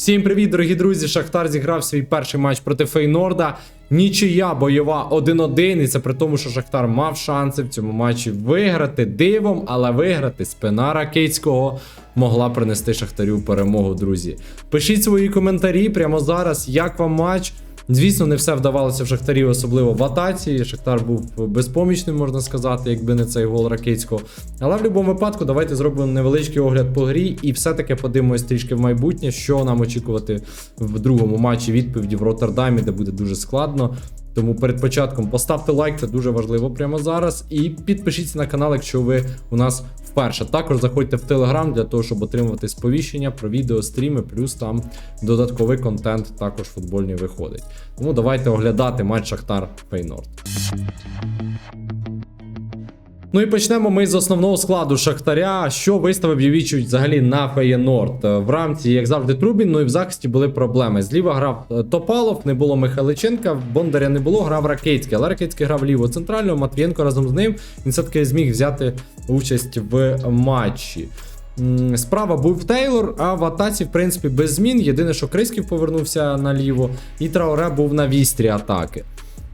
Всім привіт, дорогі друзі! Шахтар зіграв свій перший матч проти Фейнорда. Нічия бойова 1-1. І це при тому, що Шахтар мав шанси в цьому матчі виграти дивом, але виграти спина Ракицького могла принести Шахтарю перемогу, друзі. Пишіть свої коментарі прямо зараз, як вам матч. Звісно, не все вдавалося в Шахтарі, особливо в атаці. Шахтар був безпомічним, можна сказати, якби не цей гол Ракицького. Але в будь-якому випадку давайте зробимо невеличкий огляд по грі і все-таки подивимось трішки в майбутнє, що нам очікувати в другому матчі відповіді в Роттердамі, де буде дуже складно. Тому перед початком поставте лайк, це дуже важливо прямо зараз. І підпишіться на канал, якщо ви у нас вперше. Також заходьте в Телеграм для того, щоб отримувати сповіщення про відео, стріми, плюс там додатковий контент також футбольний виходить. Тому давайте оглядати матч Шахтар Фейнорд. Ну і почнемо ми з основного складу Шахтаря. Що виставив Євічевич взагалі на Феєнорд. Е, В рамці, як завжди, Трубін, ну і в захисті були проблеми. Зліва грав е, Топалов, не було Михайличенка, Бондаря не було, грав Ракицький. Але Ракицький грав ліво центрального, Матвієнко разом з ним. Він все-таки зміг взяти участь в матчі. Справа був Тейлор, а в атаці, в принципі, без змін. Єдине, що Криськів повернувся наліво, і Трауре був на вістрі атаки.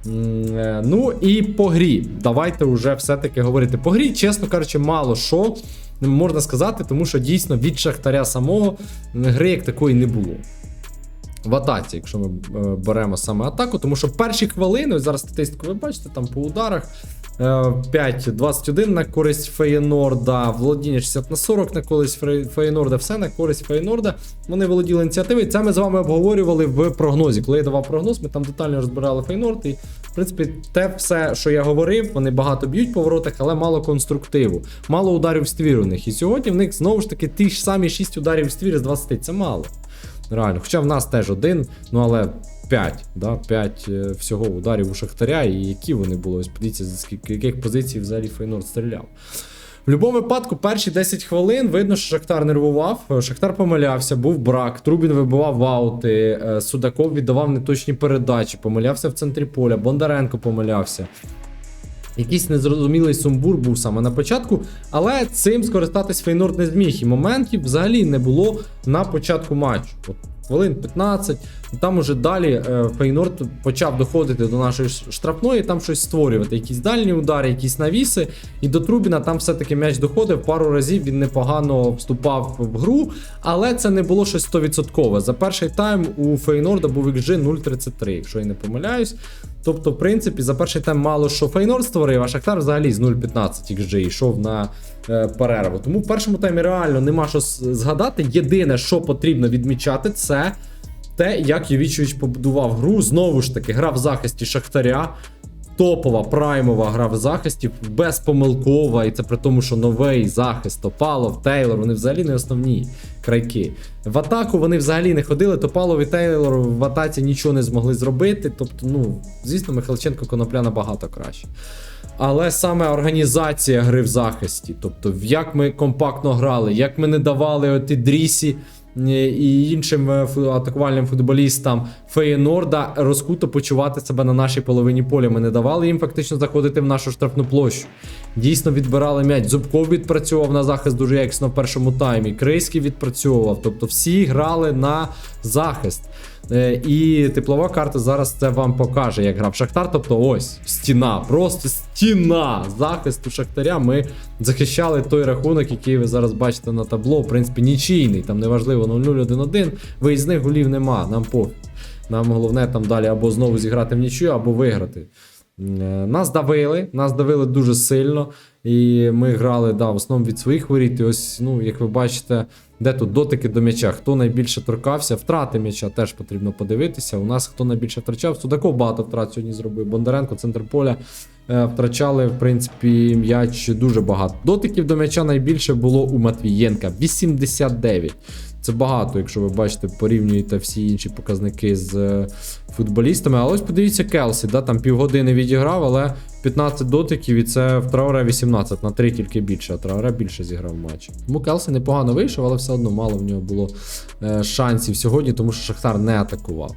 Е, Ну і по грі. Давайте вже все-таки говорити. По грі, чесно кажучи, мало що можна сказати, тому що дійсно від Шахтаря самого гри як такої не було. В атаці, якщо ми е, беремо саме атаку, тому що перші хвилини, зараз статистику ви бачите, там по ударах е, 5-21 на користь Феєнорда, володіння 60 на 40 на користь Феєнорда, все на користь Феєнорда. Вони володіли ініціативою. Це ми з вами обговорювали в прогнозі. Коли я давав прогноз, ми там детально розбирали Фейнорд. І, в принципі, те все, що я говорив, вони багато б'ють по воротах, але мало конструктиву, мало ударів в ствір у них. І сьогодні в них знову ж таки ті ж самі 6 ударів в ствір з 20. Це мало. Реально. Хоча в нас теж один, ну але 5, да, 5 е, всього ударів у Шахтаря, і які вони були. Ось подивіться, з яких позицій взагалі Фейнорд стріляв. В будь-якому випадку, перші 10 хвилин видно, що Шахтар нервував. Шахтар помилявся, був брак. Трубін вибивав аути, е, Судаков віддавав неточні передачі, помилявся в центрі поля, Бондаренко помилявся. Якийсь незрозумілий сумбур був саме на початку, але цим скористатись Фейнорд не зміг. І моментів взагалі не було на початку матчу. От хвилин 15. Там уже далі Фейнорд почав доходити до нашої штрафної, там щось створювати. Якісь дальні удари, якісь навіси. І до Трубіна там все-таки м'яч доходив. Пару разів він непогано вступав в гру, але це не було щось 100%. За перший тайм у Фейнорда був XG 0.33, якщо я не помиляюсь. Тобто, в принципі, за перший тайм мало що Фейнорд створив, а Шахтар взагалі з 0.15 XG йшов на е, перерву. Тому в першому таймі реально нема що згадати. Єдине, що потрібно відмічати, це те, як Йовічович побудував гру. Знову ж таки, гра в захисті Шахтаря. Топова, праймова гра в захисті, безпомилкова, і це при тому, що новий захист, Топалов, Тейлор, вони взагалі не основні крайки. В атаку вони взагалі не ходили. Топалов і Тейлор в атаці нічого не змогли зробити. Тобто, ну, звісно, Михайлченко Конопля набагато краще. Але саме організація гри в захисті, тобто як ми компактно грали, як ми не давали оті дрісі і іншим е, атакувальним футболістам Феєнорда розкуто почувати себе на нашій половині поля. Ми не давали їм фактично заходити в нашу штрафну площу. Дійсно відбирали м'яч. Зубков відпрацьовував на захист дуже якісно в першому таймі. Крейський відпрацьовував. Тобто всі грали на захист. Е, І теплова карта зараз це вам покаже, як грав Шахтар. Тобто ось стіна, просто стіна захисту Шахтаря. Ми захищали той рахунок, який ви зараз бачите на табло. В принципі, нічийний, там неважливо 0-0-1-1. Виїзних голів нема, нам пофіг. Нам головне там далі або знову зіграти в нічию, або виграти. Е, Нас давили, нас давили дуже сильно, і ми грали да, в основному від своїх воріт. І ось, ну, як ви бачите, де тут дотики до м'яча, хто найбільше торкався, втрати м'яча теж потрібно подивитися. У нас хто найбільше втрачав, Судаков багато втрат сьогодні зробив. Бондаренко, центр поля е, втрачали, в принципі, м'яч дуже багато. Дотиків до м'яча найбільше було у Матвієнка 89. Це багато, якщо ви бачите, порівнюєте всі інші показники з е, футболістами. Але ось подивіться Келсі, да, там півгодини відіграв, але 15 дотиків, і це в Трауре 18, на 3 тільки більше, а Трауре більше зіграв матч. Тому Келсі непогано вийшов, але все одно мало в нього було е, шансів сьогодні, тому що Шахтар не атакував.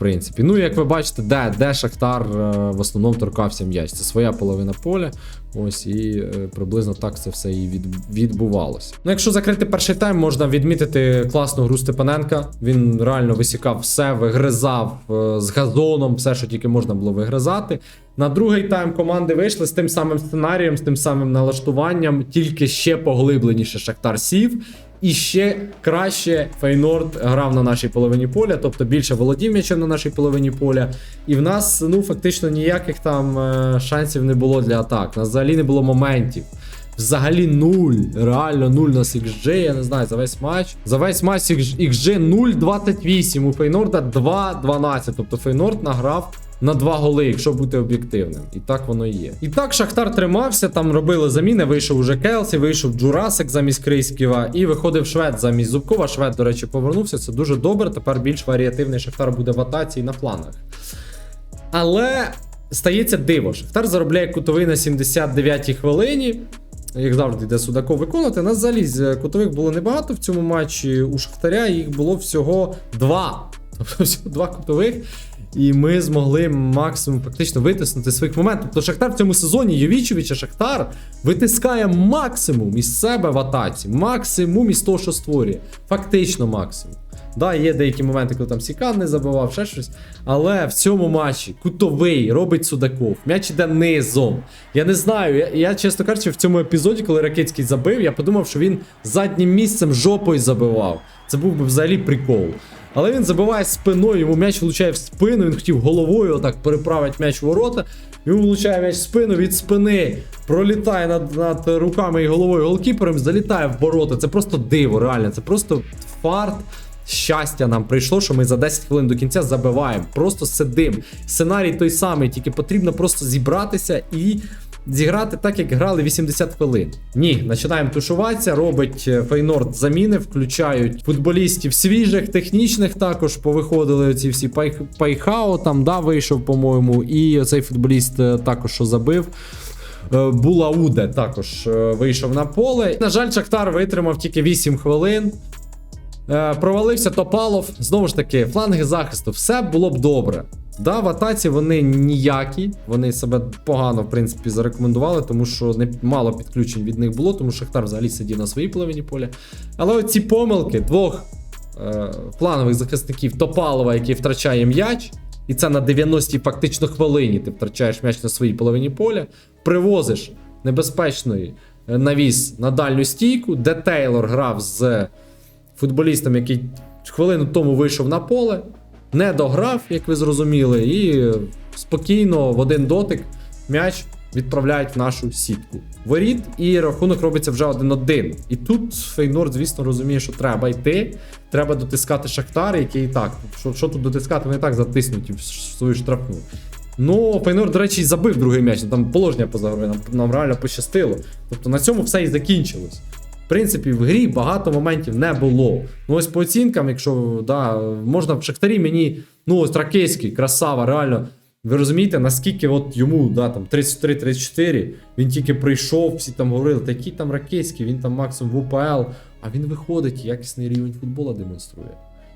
Принципі. Ну, як ви бачите, де, де Шахтар е, в основному торкався м'яч. Це своя половина поля. Ось і е, приблизно так це все і від, відбувалося. Ну, якщо закрити перший тайм, можна відмітити класну гру Степаненка. Він реально висікав все, вигризав е, з газоном, все, що тільки можна було вигризати. На другий тайм команди вийшли з тим самим сценарієм, з тим самим налаштуванням, тільки ще поглибленіше Шахтар сів. І ще краще Фейнорд грав на нашій половині поля, тобто більше володів м'ячем на нашій половині поля. І в нас ну фактично ніяких там е, шансів не було для атак. У нас взагалі не було моментів. Взагалі нуль. Реально нуль у нас XG, я не знаю, за весь матч. За весь матч XG 0,28. У Фейнорда 2,12. Тобто Фейнорд награв на два голи, якщо бути об'єктивним. І так воно і є. І так Шахтар тримався, там робили заміни. Вийшов уже Келсі, вийшов Джурасик замість Крийськіва і виходив Швед замість Зубкова. Швед, до речі, повернувся. Це дуже добре. Тепер більш варіативний Шахтар буде в атаці і на флангах. Але стається диво. Шахтар заробляє кутовий на 79-й хвилині. Як завжди, йде Судаков виконувати. На взагалі кутових було небагато в цьому матчі. У Шахтаря їх було всього два. Тобто всього два кутових. І ми змогли максимум фактично витиснути своїх моментів. Тобто Шахтар в цьому сезоні Йовічевича Шахтар витискає максимум із себе в атаці, максимум із того, що створює. Фактично максимум. Да, є деякі моменти, коли там Сікан не забивав, ще щось. Але в цьому матчі кутовий робить Судаков. М'яч іде низом. Я не знаю. Я, я чесно кажучи, в цьому епізоді, коли Ракетський забив, я подумав, що він заднім місцем жопою забивав. Це був би взагалі прикол. Але він забиває спиною, йому м'яч влучає в спину, він хотів головою отак переправити м'яч в ворота. Йому влучає м'яч в спину від спини, пролітає над, над руками і головою голкіпером, залітає в ворота. Це просто диво, реально. Це просто фарт. Щастя нам прийшло, що ми за 10 хвилин до кінця забиваємо. Просто сидим. Сценарій той самий, тільки потрібно просто зібратися і зіграти так, як грали 80 хвилин. Ні, починаємо тушуватися. Робить Фейнорд заміни, включають футболістів свіжих, технічних також. Повиходили оці всі пай, там да, вийшов, по-моєму, і цей футболіст е, також що забив. Е, Булауде також е, вийшов на поле. На жаль, Шахтар витримав тільки 8 хвилин. Провалився Топалов. Знову ж таки, фланги захисту, все було б добре. Да, в атаці вони ніякі, вони себе погано, в принципі, зарекомендували, тому що не мало підключень від них було, тому що Шахтар взагалі сидів на своїй половині поля. Але оці помилки двох е, флангових захисників Топалова, який втрачає м'яч, і це на 90-й фактично хвилині ти втрачаєш м'яч на своїй половині поля, привозиш небезпечної е, навіс на дальню стійку, де Тейлор грав з футболістом, який хвилину тому вийшов на поле, не дограв, як ви зрозуміли, і спокійно в один дотик м'яч відправляють в нашу сітку. Воріт, і рахунок робиться вже 1-1. І тут Фейнорд, звісно, розуміє, що треба йти. Треба дотискати Шахтар, який і так. Що, що тут дотискати, вони і так затиснуті в свою штрафну. Ну, Фейнор, до речі, забив другий м'яч. Там положення поза грою, нам, нам реально пощастило. Тобто на цьому все і закінчилось. Принципі, в грі багато моментів не було. Ну, ось по оцінкам, якщо да, можна в Шахтарі мені, ну ось Ракейський, красава, реально. Ви розумієте, наскільки от йому да, там 33-34, він тільки прийшов, всі там говорили, та який там Ракейський, він там максимум в УПЛ, а він виходить, якісний рівень футбола демонструє.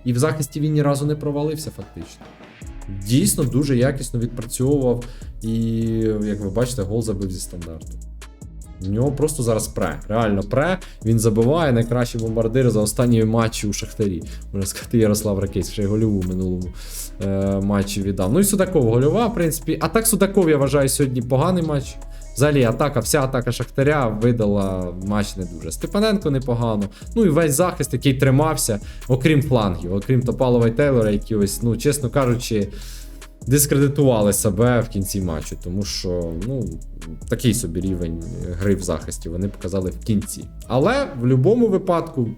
І в захисті він ні разу не провалився, фактично. Дійсно дуже якісно відпрацьовував, і, як ви бачите, гол забив зі стандарту. В нього просто зараз пре. Реально пре. Він забиває найкращий бомбардир за останні матчі у Шахтарі. Можна сказати, Ярослав Ракейсь, ще й гольову в минулому е, матчі віддав. Ну і Судаков гольова, в принципі. А так Судаков, я вважаю, сьогодні поганий матч. Взагалі, атака, вся атака Шахтаря видала матч не дуже. Степаненко непогано. Ну і весь захист, який тримався, окрім флангів, окрім Топалова і Тейлора, які ось, ну, чесно кажучи, дискредитували себе в кінці матчу, тому що ну, такий собі рівень гри в захисті вони показали в кінці. Але в будь-якому випадку.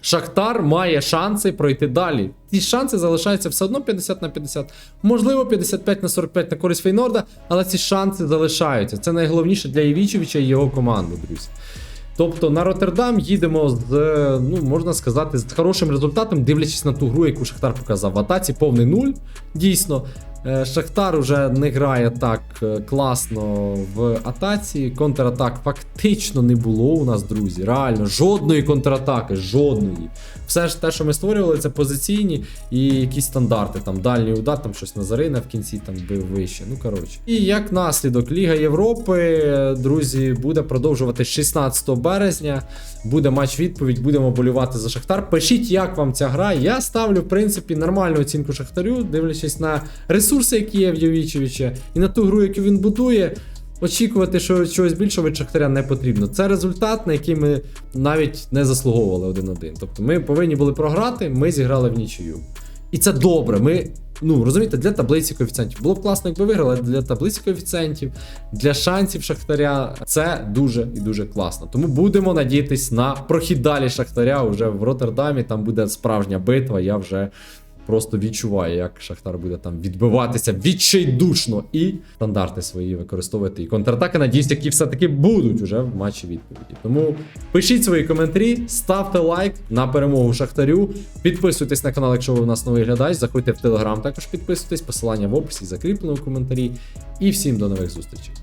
Шахтар має шанси пройти далі. Ці шанси залишаються все одно 50 на 50, можливо, 55 на 45 на користь Фейнорда, але ці шанси залишаються. Це найголовніше для Євічевича і його команди, друзі. Тобто на Роттердам їдемо з, ну можна сказати, з хорошим результатом, дивлячись на ту гру, яку Шахтар показав в атаці, повний нуль, дійсно. Е, Шахтар уже не грає так е, класно в атаці. Контратак фактично не було у нас, друзі. Реально, жодної контратаки, жодної. Все ж те, що ми створювали, це позиційні і якісь стандарти. Там дальній удар, там щось Назарина в кінці там бив вище. Ну коротше. І як наслідок, Ліга Європи, друзі, буде продовжувати 16 березня. Буде матч відповідь, будемо болювати за Шахтар. Пишіть, як вам ця гра. Я ставлю, в принципі, нормальну оцінку Шахтарю, дивлячись на ресурси, які є в Йовічевича, і на ту гру, яку він будує. Очікувати, що чогось більшого від Шахтаря не потрібно. Це результат, на який ми навіть не заслуговували 1-1. Тобто ми повинні були програти, ми зіграли в нічию. І це добре. Ми, ну розумієте, для таблиці коефіцієнтів. Було б класно, якби виграли але для таблиці коефіцієнтів, для шансів Шахтаря. Це дуже і дуже класно. Тому будемо надіятись на прохід далі Шахтаря вже в Роттердамі. Там буде справжня битва. Я вже просто відчуваю, як Шахтар буде там відбиватися відчайдушно і стандарти свої використовувати. І контратаки, надіюсь, які все-таки будуть уже в матчі відповіді. Тому пишіть свої коментарі, ставте лайк на перемогу Шахтарю. Підписуйтесь на канал, якщо ви у нас новий глядач. Заходьте в телеграм, також підписуйтесь. Посилання в описі закріплено в коментарі. І всім до нових зустрічей.